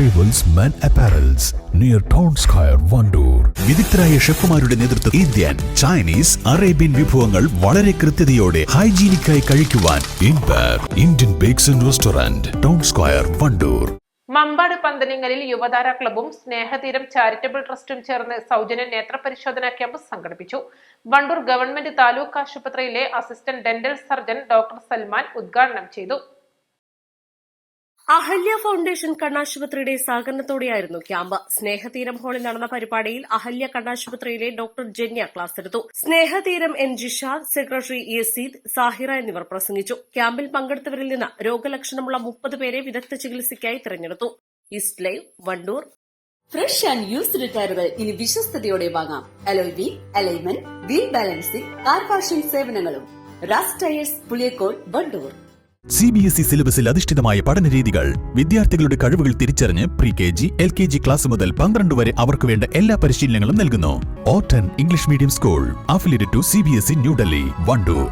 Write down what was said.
Jewels men apparels near town square Wandoor വിദഗ്ധരായ ഷെഫുമാരുടെ നേതൃത്വം ഇന്ത്യൻ ചൈനീസ് അറേബ്യൻ വിഭവങ്ങൾ വളരെ കൃത്യതയോടെ ഹൈജീനിക്കായി കഴിക്കുവാൻ Indian bakes and restaurant town square Vandoor Mampad പന്തലിങ്ങലിൽ യുവതാര ക്ലബും സ്നേഹതീരം ചാരിറ്റബിൾ ട്രസ്റ്റും ചേർന്ന് സൗജന്യ നേത്രപരിശോധനാ ക്യാമ്പ് സംഘടിപ്പിച്ചു. വണ്ടൂർ ഗവൺമെന്റ് താലൂക്ക് ആശുപത്രിയിലെ assistant dental surgeon doctor Salman ഉദ്ഘാടനം ചെയ്തു. അഹല്യ ഫൗണ്ടേഷൻ കണ്ണാശുപത്രിയുടെ സഹകരണത്തോടെയായിരുന്നു ക്യാമ്പ്. സ്നേഹതീരം ഹാളിൽ നടന്ന പരിപാടിയിൽ അഹല്യ കണ്ണാശുപത്രിയിലെ ഡോക്ടർ ജന്യ ക്ലാസ് എടുത്തു. സ്നേഹതീരം എൻ ജിഷാദ് സെക്രട്ടറി യസീദ് സാഹിറ എന്നിവർ പ്രസംഗിച്ചു. ക്യാമ്പിൽ പങ്കെടുത്തവരിൽ നിന്ന് രോഗലക്ഷണമുള്ള മുപ്പത് പേരെ വിദഗ്ധ ചികിത്സയ്ക്കായി തിരഞ്ഞെടുത്തു. East live Wandoor. Fresh and used ടയറുകൾ ഇനി വിശ്വസ്തയോടെ വാങ്ങാം. Alloy wheel alignment wheel balancing car washing സേവനങ്ങളും. Ras tyres Puliyakode Wandoor. C B S E സിലബസിൽ അധിഷ്ഠിതമായ പഠന രീതികൾ വിദ്യാർത്ഥികളുടെ കഴിവുകൾ തിരിച്ചറിഞ്ഞ് pre K G L K G class മുതൽ പന്ത്രണ്ട് വരെ അവർക്ക് വേണ്ട എല്ലാ പരിശീലനങ്ങളും നൽകുന്നു. Ottan English medium school affiliated to C B S E New Delhi Wandoor.